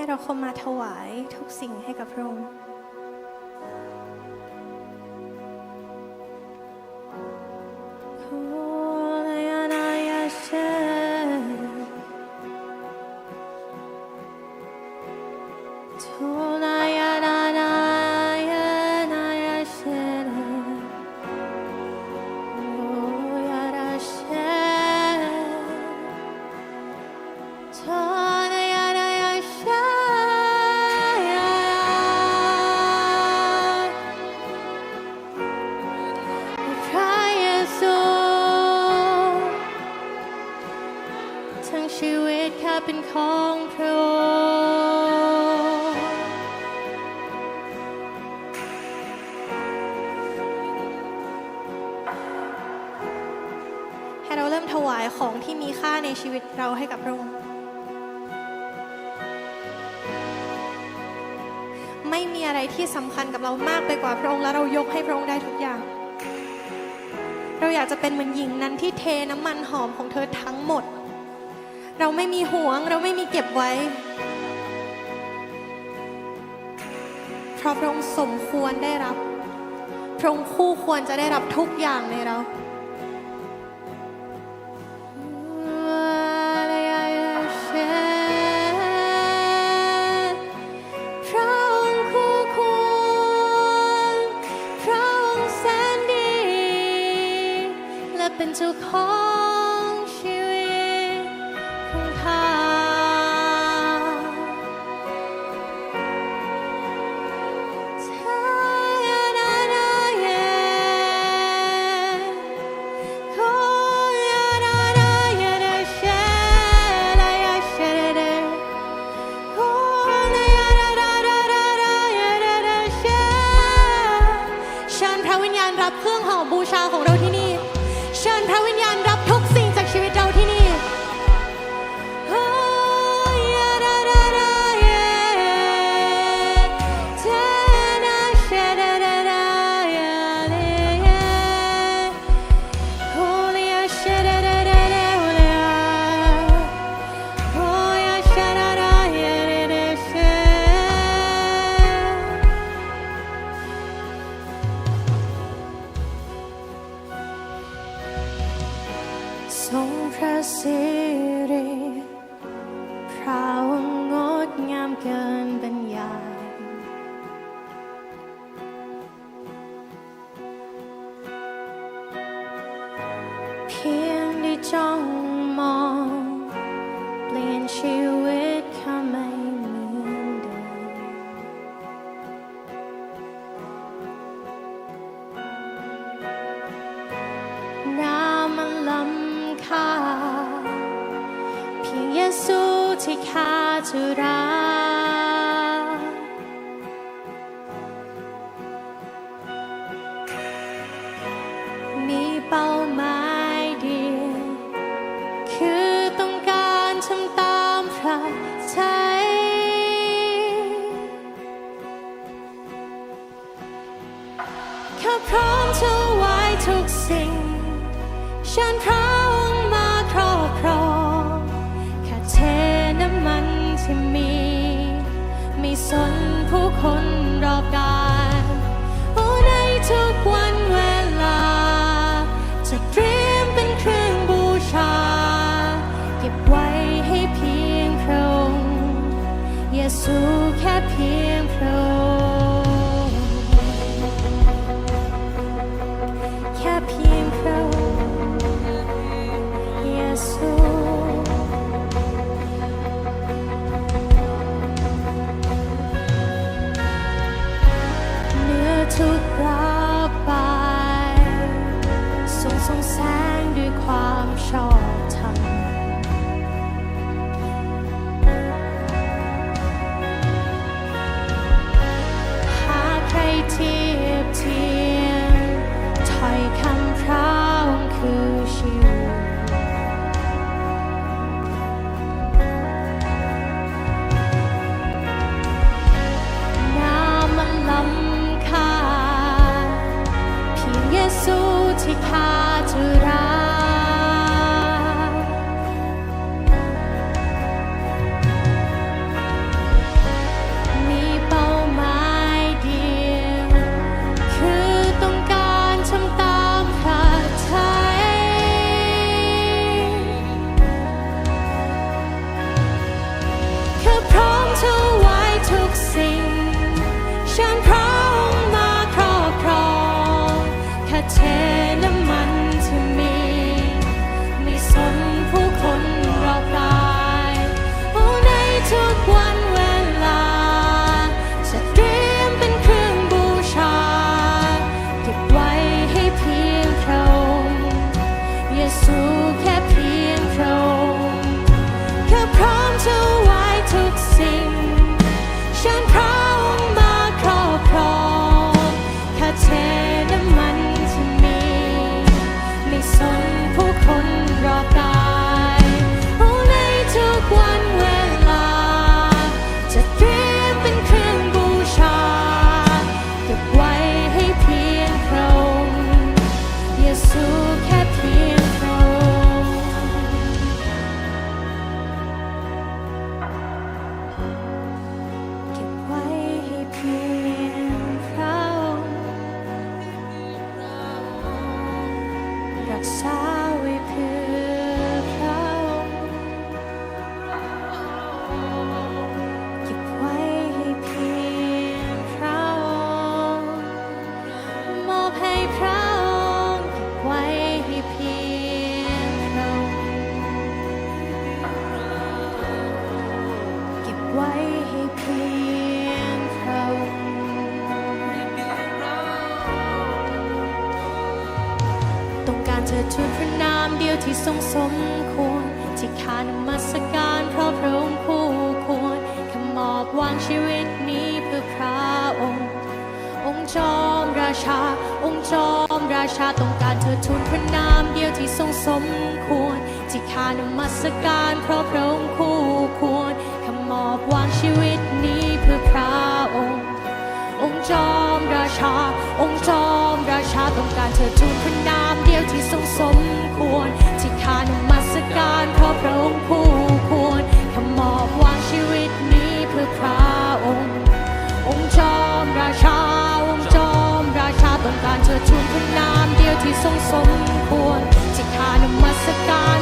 ให้เราเข้ามาถวายทุกสิ่งให้กับพระองค์ ชีวิตข้าเป็นของพระองค์ให้เราเริ่มถวายของที่มีค่าในชีวิตเราให้กับพระองค์ไม่มีอะไรที่สำคัญกับเรามากไปกว่าพระองค์และเรายกให้พระองค์ได้ทุกอย่าง เราอยากจะเป็นเหมือนหญิงนั้นที่เทน้ำมันหอมของเธอทั้งหมด เราไม่มีหวง เราไม่มีเก็บไว้ เพราะพระองค์สมควรได้รับ พระองค์คู่ควรจะได้รับทุกอย่างในเรา ค่า เพียงเยซูที่ข้าจะรัก เยซู ที่ทรงสมควร ที่ขานมัสการเพราะพระองค์คู่ควรขมอบวางชีวิตนี้เพื่อพระองค์ องค์จอมราชา องค์จอมราชาต้องการเธอทูลพระนามเดียวที่ทรงสมควร ที่ขานมัสการเพราะพระองค์คู่ควรขมอบวางชีวิต ทรงสมควรที่ข้านมัสการ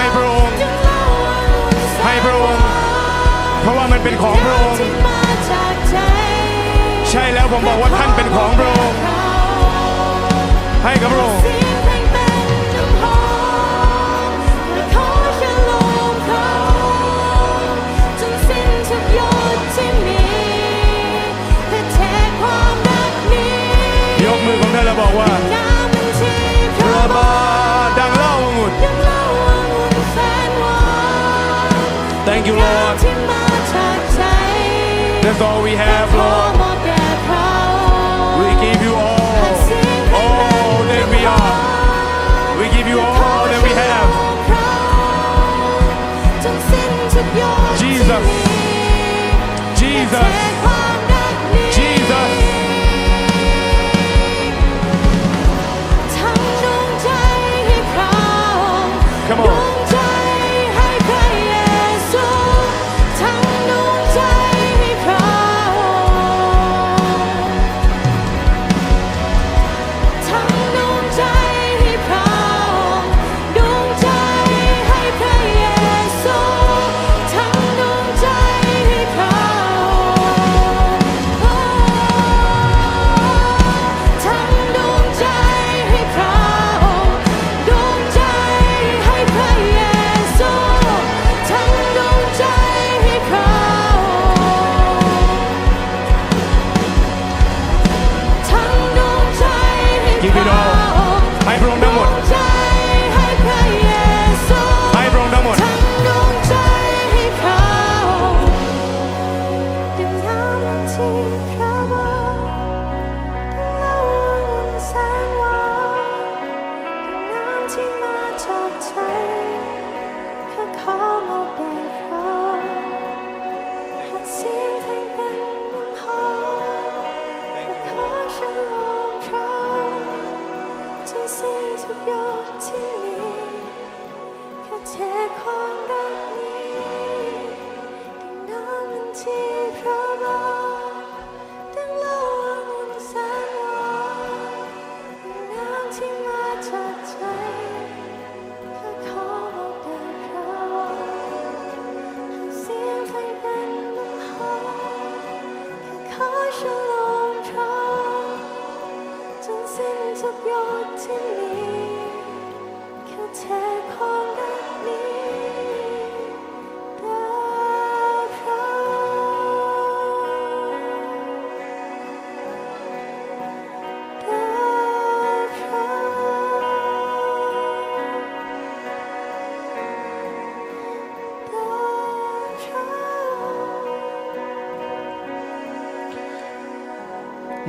ให้พระองค์ ให้พระองค์ เพราะว่ามันเป็นของพระองค์ ใช่แล้วผมบอกว่าท่านเป็นของพระองค์ ให้กับพระองค์ That's all we have ขอ Lord มอบแด่พระองค์ We give you all all that we are We give you all that we have จนสิ้นทุกหยดที่ Jesus มี Jesus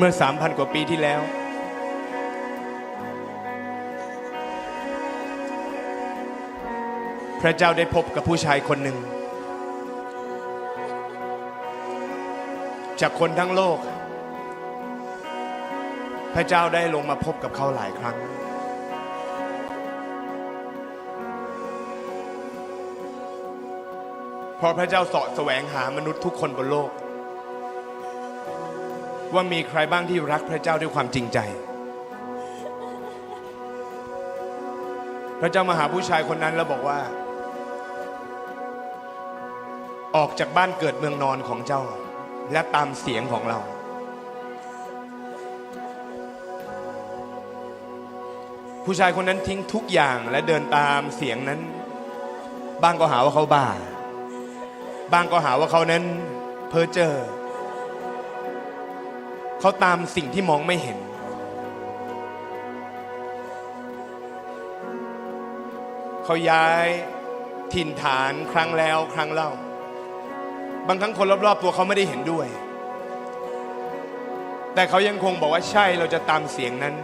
มื่อ 3,000 กว่าปีที่แล้ว พระเจ้าได้พบกับผู้ชายคนหนึ่ง จากคนทั้งโลก พระเจ้าได้ลงมาพบกับเขาหลายครั้ง เพราะพระเจ้าสาะแสวงหามนุษย์ทุกคนบนโลก ว่ามีใครบ้างที่รักพระเจ้าด้วยความจริงใจ พระเจ้ามาหาผู้ชายคนนั้นแล้วบอกว่า ออกจากบ้านเกิดเมืองนอนของเจ้า และตามเสียงของเรา ผู้ชายคนนั้นทิ้งทุกอย่างและเดินตามเสียงนั้น บ้างก็หาว่าเขาบ้า บ้างก็หาว่าเขานั้น เพ้อเจ้อ เขาตามสิ่งที่มองไม่เห็น เขาย้ายถิ่นฐานครั้งแล้วครั้งเล่า บางครั้งคนรอบๆ ตัวเขาไม่ได้เห็นด้วย แต่เขายังคงบอกว่าใช่เราจะตามเสียงนั้น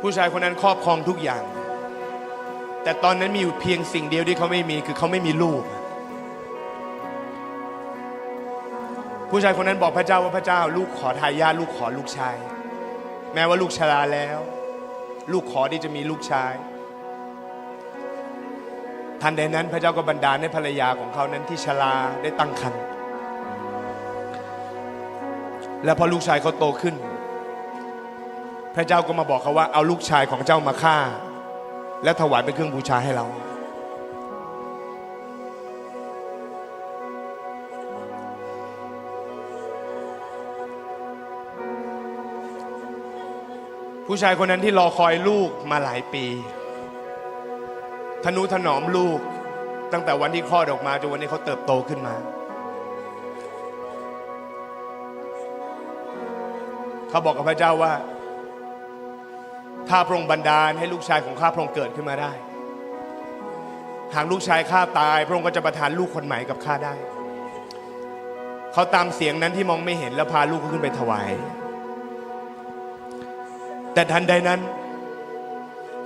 ผู้ชายคนนั้นครอบครองทุกอย่าง แต่ตอนนั้นมีอยู่เพียงสิ่งเดียวที่เขาไม่มีคือเขาไม่มีลูก ผู้ชายคนนั้นบอกพระเจ้าว่าพระเจ้า ลูกขอทายาทลูกขอลูกชาย แม้ว่าลูกชราแล้ว ลูกขอที่จะมีลูกชายทันใดนั้นพระเจ้าก็บันดาลให้ภรรยาของเขานั้นที่ชราได้ตั้งครรภ์และพอลูกชายเขาโตขึ้น พระเจ้าก็มาบอกเขาว่าเอาลูกชายของเจ้ามาฆ่า และถวายเป็นเครื่องบูชาให้เรา ผู้ชายคนนั้นที่รอคอยลูกมาหลายปี ทนุถนอมลูก ตั้งแต่วันที่คลอดออกมาจนวันนี้เขาเติบโตขึ้นมา เขาบอกกับพระเจ้าว่า ถ้าพระองค์บันดาลให้ลูกชายของข้าพระองค์เกิดขึ้นมาได้ หากลูกชายข้าตาย พระองค์ก็จะประทานลูกคนใหม่กับข้าได้ เขาตามเสียงนั้นที่มองไม่เห็นแล้วพาลูกเขาขึ้นไปถวาย แต่ทันใดนั้น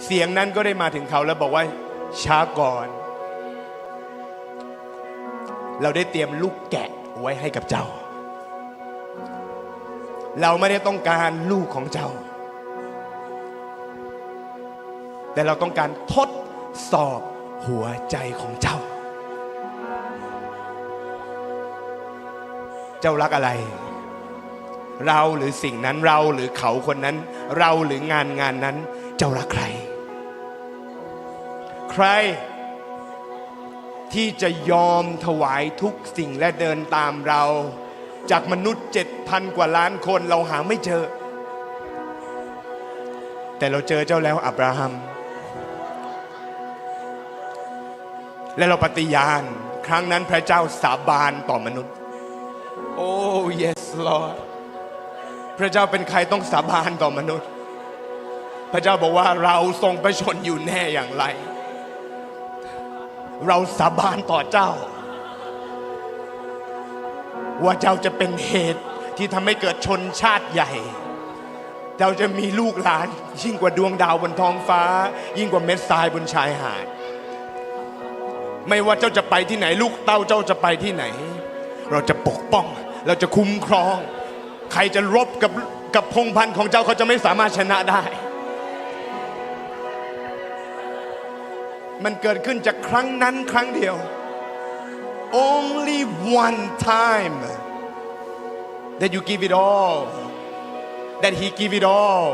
เสียงนั้นก็ได้มาถึงเขาแล้วบอกว่า ช้าก่อน เราได้เตรียมลูกแกะไว้ให้กับเจ้า เราไม่ได้ต้องการลูกของเจ้า แต่เราต้องการทดสอบหัวใจของเจ้า เจ้ารักอะไร เราหรือสิ่งนั้นเราหรือเขาคนนั้น เราหรืองานงานนั้น เจ้ารักใคร ใครที่จะยอมถวายทุกสิ่งและเดินตามเรา จากมนุษย์เจ็ดพันกว่าล้านคนเราหาไม่เจอ แต่เราเจอเจ้าแล้วอับราฮัม และเราปฏิญาณ ครั้งนั้นพระเจ้าสาบานต่อมนุษย์ โอ้ yes Lord ระเจ้าเป็นใครต้องสาบานต่อมนุษย์ พระเจ้าบอกว่าเราทรงประชนอยู่แน่อย่างไร เราสาบานต่อเจ้า ว่าเจ้าจะเป็นเหตุที่ทำให้เกิดชนชาติใหญ่เจ้าจะมีลูกหลาน ยิ่งกว่าดวงดาวบนท้องฟ้า ยิ่งกว่าเม็ดทรายบนชายหาด ไม่ว่าเจ้าจะไปที่ไหน ลูกเต้าเจ้าจะไปที่ไหน เราจะปกป้อง เราจะคุ้มครอง ใครจะรบกับกับพงพันธ์ของเจ้าเขาจะไม่สามารถชนะได้ มันเกิดขึ้นจากครั้งนั้นครั้งเดียว only one time that you give it all that he give it all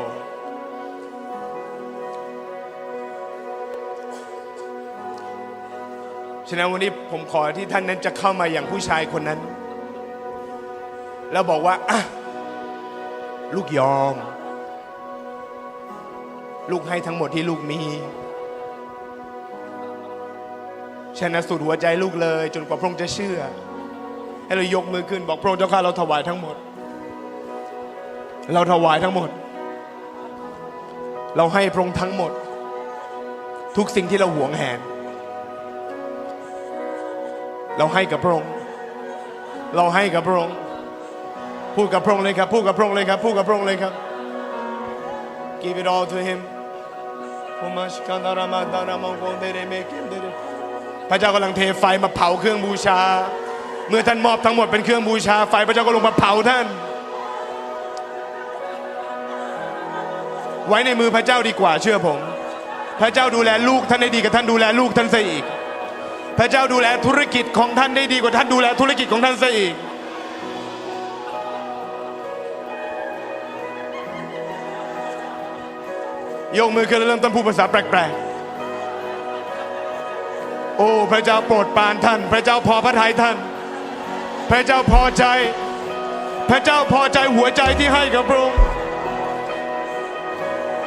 ฉะนั้นวันนี้ผมขอที่ท่านนั้นจะเข้ามาอย่างผู้ชายคนนั้น แล้วบอกว่าอะ ลูกยอม ลูกให้ทั้งหมดที่ลูกมีชนะสุดหัวใจลูกเลย จนกว่าพระองค์จะเชื่อ ให้เรายกมือขึ้นบอกพระองค์เจ้าข้าเราถวายทั้งหมด เราถวายทั้งหมด เราให้พระองค์ทั้งหมด ทุกสิ่งที่เราหวงแหน เราให้กับพระองค์ เราให้กับพระองค์ พูดกับพระองค์เลยครับพูดกับพระองค์เลยครับพูดกับพระองค์เลยครับ give it all to him พระเจ้ากำลังเทไฟมาเผาเครื่องบูชา เมื่อท่านมอบทั้งหมดเป็นเครื่องบูชา ไฟพระเจ้าก็ลงมาเผาท่าน ไว้ในมือพระเจ้าดีกว่าเชื่อผม พระเจ้าดูแลลูกท่านได้ดีกับท่านดูแลลูกท่านซะอีก พระเจ้าดูแลธุรกิจของท่านได้ดีกว่าท่านดูแลธุรกิจของท่านซะอีก ยกมือขึ้นแล้วเริ่มต้นพูดภาษาแปลกๆ โอ้ พระเจ้าโปรดปรานท่าน พระเจ้าพอพระทัยท่าน พระเจ้าพอใจ พระเจ้าพอใจหัวใจที่ให้กับพระองค์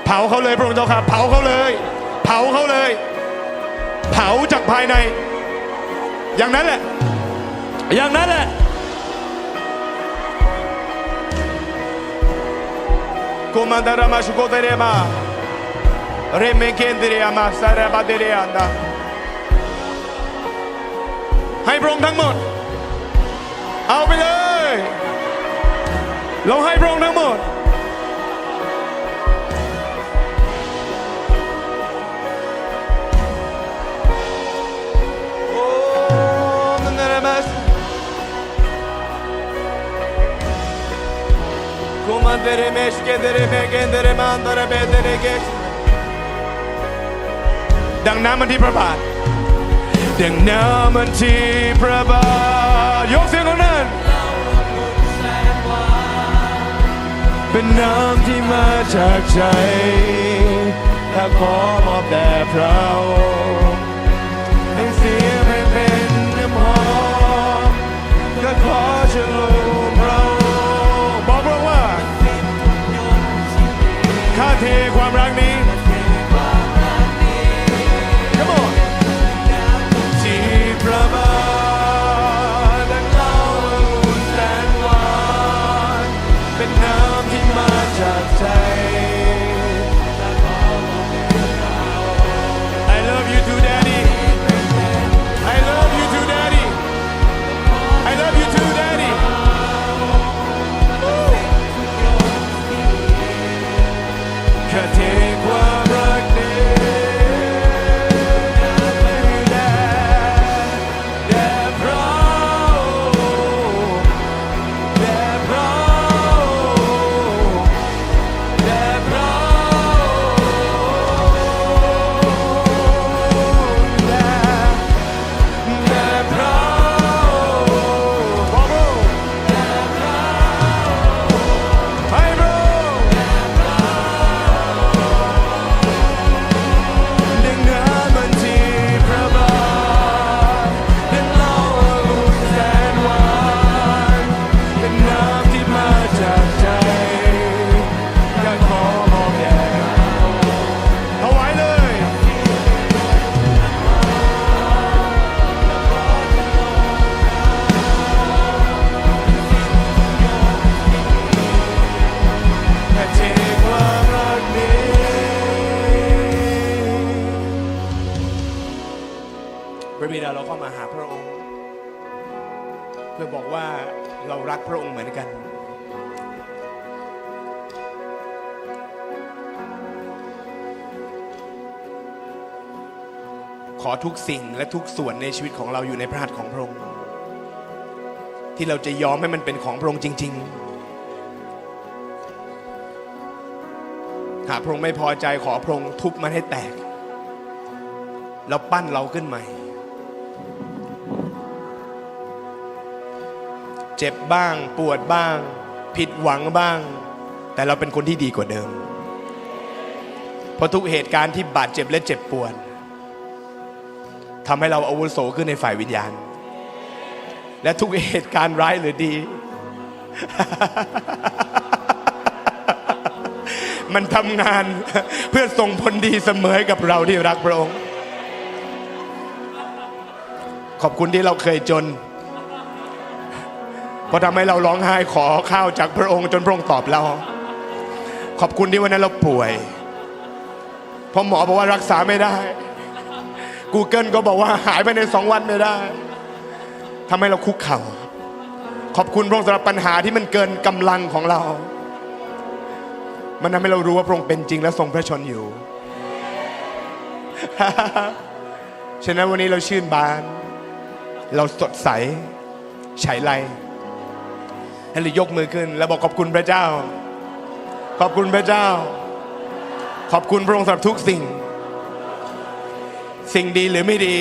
เผาเขาเลยพระองค์เจ้าค่ะเผาเขาเลย เผาเขาเลย เผาจากภายใน อย่างนั้นแหละ อย่างนั้นแหละ Comandara mashukoterema remekendere amasara badere anda ให้พระองค์ทั้งหมด เอาไปเลย เราให้พระองค์ทั้งหมด โอ้มันอะไรมา Comandere meşkedere megendere mandara bedere geç ดั ดังน้ำมันที่พระบาท ดังน้ำมันที่พระบาท ยกเสียงของนั้น เป็นน้ำที่มาจากใจถ้าขอมอบแด่พระองค์ให้เสียงให้เป็นน้ำหอมก็ขอเชิญลงพระองค์บอกพระว่าข้าเทความรักนี้ ทุกสิ่งและทุกส่วนในชีวิตของเราอยู่ในพระหัตถ์ของพระองค์ ที่เราจะยอมให้มันเป็นของพระองค์จริง ๆ หากพระองค์ไม่พอใจขอพระองค์ทุบมันให้แตก แล้วปั้นเราขึ้นใหม่ เจ็บบ้างปวดบ้าง ผิดหวังบ้าง แต่เราเป็นคนที่ดีกว่าเดิม เพราะทุกเหตุการณ์ที่บาดเจ็บและเจ็บปวด ทำให้เราอาวุโสขึ้นในฝ่ายวิญญาณ และทุกเหตุการณ์ร้ายหรือดี มันทำงานเพื่อส่งผลดีเสมอให้กับเราที่รักพระองค์ ขอบคุณที่เราเคยจนเพราะทำให้เราร้องไห้ขอข้าวจากพระองค์จนพระองค์ตอบเรา ขอบคุณที่วันนั้นเราป่วย เพราะหมอบอกว่ารักษาไม่ได้ Google ก็บอกว่าหายไปในสองวันไม่ได้ทำให้เราคุกเข่า ขอบคุณพระองค์สำหรับปัญหาที่มันเกินกำลังของเรา มันทำให้เรารู้ว่าพระองค์เป็นจริงและทรงพระชนอยู่ ฉะนั้นวันนี้เราชื่นบาน เราสดใสฉายไลให้เรายกมือขึ้น แล้วบอกขอบคุณพระเจ้า ขอบคุณพระเจ้า ขอบคุณพระองค์สำหรับทุกสิ่ง สิ่งดีหรือไม่ดี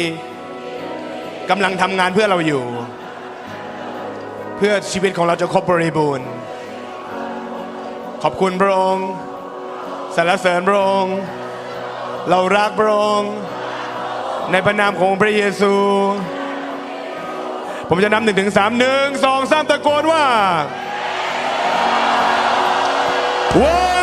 กำลังทำงานเพื่อเราอยู่ เพื่อชีวิตของเราจะครบบริบูรณ์ ขอบคุณพระองค์สรรเสริญพระองค์ เรารักพระองค์ในพระนามของพระเยซู ผมจะนับหนึ่งถึงสามหนึ่งสองสามตะโกนว่า one